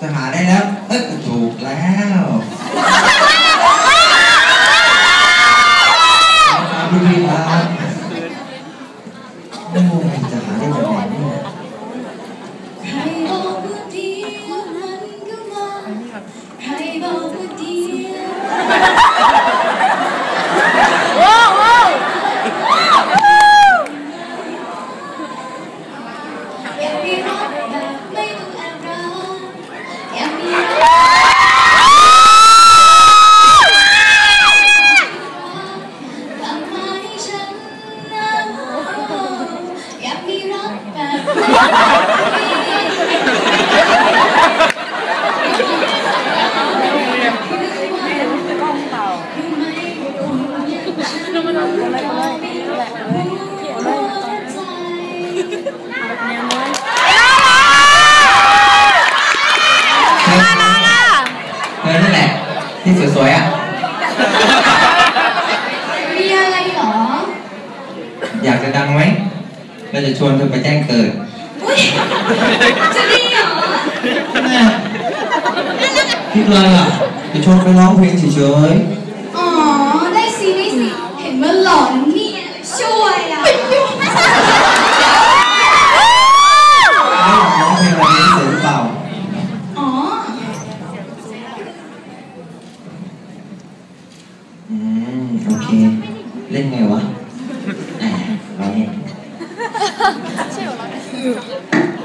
จะหาได้แล้วเอ้ยถูกแล้ว นั่นแหละที่สวยๆอะ มีอะไรหรอ อยากจะดังไหม เราจะชวนเธอไปแจ้งเกิดอุ้ย จะดีเหรอคิดเลยอะจะชวนไปร้องเพลงเฉยอ๋อ ได้สิได้สิเห็นว่าหล่อนเนี่ยช่วยอะๆไม่อยากร้องเพลงอะไรนี้เสร็จหรือเปล่า อ๋อ อืม โอเค เล่นไงวะแหมเราเนี่ย ยังไม่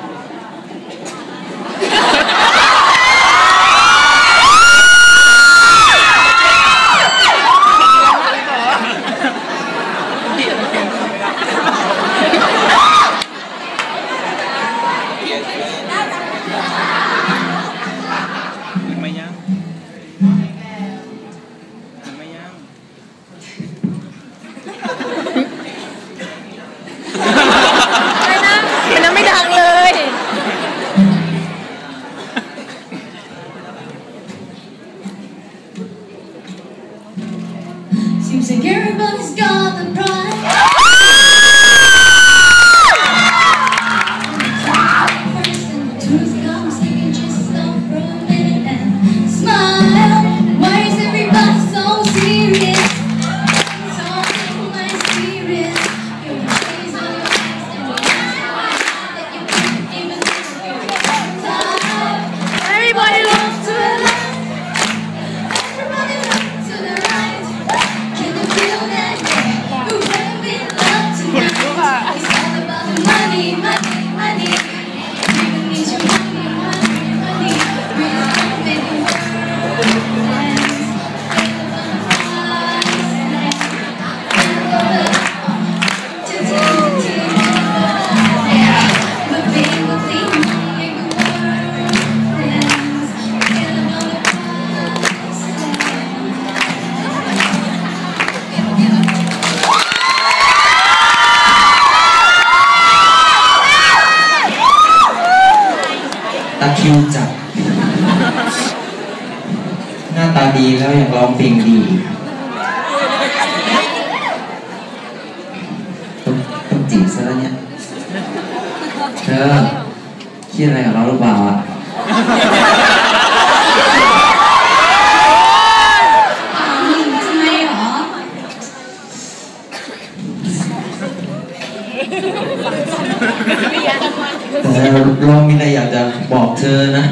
Seems like everybody's got the pride. ตะคิวจับ หน้าตาดีแล้วยังร้องเพลงดีต้องต้องจีบซะแล้วเนี่ยเธอคิดอะไรกับเราหรือเปล่าอะ เรามีอะไรอยากจะบอกเธอนะ